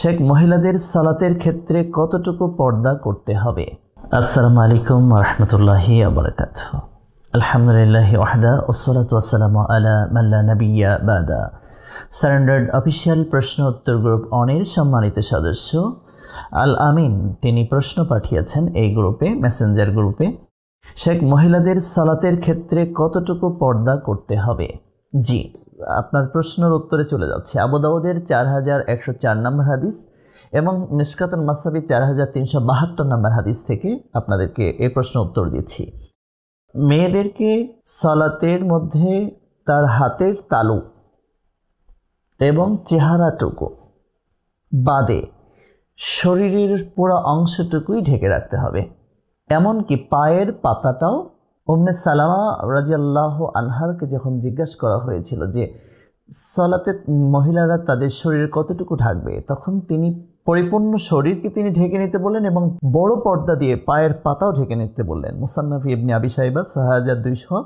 শেখ মহিলাদের সালাতের ক্ষেত্রে কতটুকু পর্দা করতে হবে? আসসালামু আলাইকুম রহমতুল্লাহি আবরকাত আলহামদুলিল্লাহ ওয়াহদা ওসলাত ওয়াসালাম আলা মাল্লা নবিয়া বাদা। স্ট্যান্ডার্ড অফিসিয়াল প্রশ্ন উত্তর গ্রুপ অনের সম্মানিত সদস্য আল আমিন। তিনি প্রশ্ন পাঠিয়েছেন এই গ্রুপে মেসেঞ্জার গ্রুপে শেখ মহিলাদের সালাতের ক্ষেত্রে কতটুকু পর্দা করতে হবে? জি আপনার প্রশ্নের উত্তরে চলে যাচ্ছে। আবুদাউদের চার হাজার একশো চার নম্বর হাদিস এবং নিষ্কাতন মাসাবি চার হাজার তিনশো বাহাত্তর নম্বর হাদিস থেকে আপনাদেরকে এই প্রশ্ন উত্তর দিচ্ছি। মেয়েদেরকে সালাতের মধ্যে তার হাতের তালু এবং চেহারাটুকু বাদে শরীরের পুরো অংশটুকুই ঢেকে রাখতে হবে। এমনকি পায়ের পাতাটাও ওম্মে সালামা রাজি আল্লাহ আনহারকে যখন জিজ্ঞাসা করা হয়েছিল যে, সলাতে মহিলারা তাদের শরীর কতটুকু ঢাকবে? তখন তিনি পরিপূর্ণ শরীরকে তিনি ঢেকে নিতে বললেন এবং বড় পর্দা দিয়ে পায়ের পাতাও ঢেকে নিতে বললেন। মুসান্নাফি ইবনি আবি সাহেবা ছয় হাজার দুইশো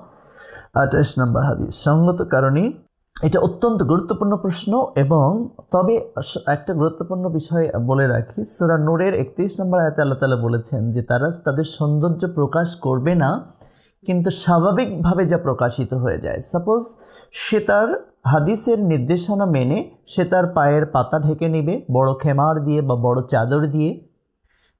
আঠাশ নম্বর হাদিস। সঙ্গত কারণে এটা অত্যন্ত গুরুত্বপূর্ণ প্রশ্ন এবং তবে একটা গুরুত্বপূর্ণ বিষয় বলে রাখি। সুরা নূরের একত্রিশ নম্বর আয়তে আল্লাহ তালা বলেছেন যে, তারা তাদের সৌন্দর্য প্রকাশ করবে না কিন্তু স্বাভাবিকভাবে যা প্রকাশিত হয়ে যায় সাপোজ সে তার হাদিসের নির্দেশনা মেনে সে তার পায়ের পাতা ঢেকে নিবে, বড় খেমার দিয়ে বা বড় চাদর দিয়ে,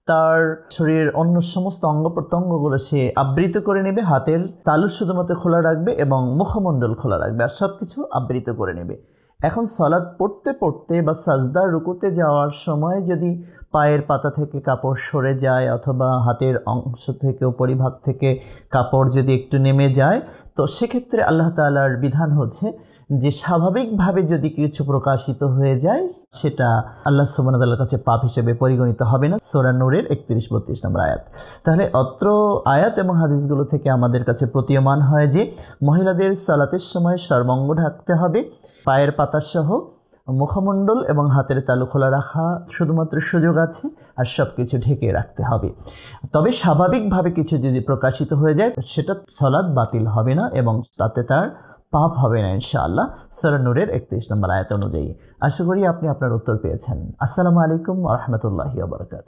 তার শরীরের অন্য সমস্ত অঙ্গ প্রত্যঙ্গগুলো সে আবৃত করে নেবে, হাতের তালু শুধুমাত্র খোলা রাখবে এবং মুখমণ্ডল খোলা রাখবে আর সব কিছু আবৃত করে নেবে। এখন সলাদ পড়তে পড়তে বা সাজদার রুকুতে যাওয়ার সময় যদি পায়ের পাতা থেকে কাপড় সরে যায় অথবা হাতের অংশ থেকে উপরিভাগ থেকে কাপড় যদি একটু নেমে যায়, তো সেক্ষেত্রে আল্লাহ তালার বিধান হচ্ছে যে স্বাভাবিকভাবে যদি কিছু প্রকাশিত হয়ে যায়, সেটা আল্লাহ সুবানার কাছে পাপ হিসেবে পরিগণিত হবে না। সোরা নূরের একত্রিশ, বত্রিশ নম্বর আয়াত। তাহলে অত্র আয়াত এবং হাদিসগুলো থেকে আমাদের কাছে প্রতীয়মান হয় যে, মহিলাদের সালাতের সময় সর্বঙ্গ ঢাকতে হবে, পায়ের পাতার সহ মুখমণ্ডল এবং হাতের তালু খোলা রাখা শুধুমাত্র সুযোগ আছে, আর সব কিছু ঢেকে রাখতে হবে। তবে স্বাভাবিকভাবে কিছু যদি প্রকাশিত হয়ে যায়, সেটা সলাদ বাতিল হবে না এবং তাতে তার পাপ হবে না, ইনশাআল্লাহ। সরানুরের একত্রিশ নম্বর আয়ত অনুযায়ী। আশা করি আপনি আপনার উত্তর পেয়েছেন। আসসালামু আলাইকুম রহমতুল্লাহি আবরকাত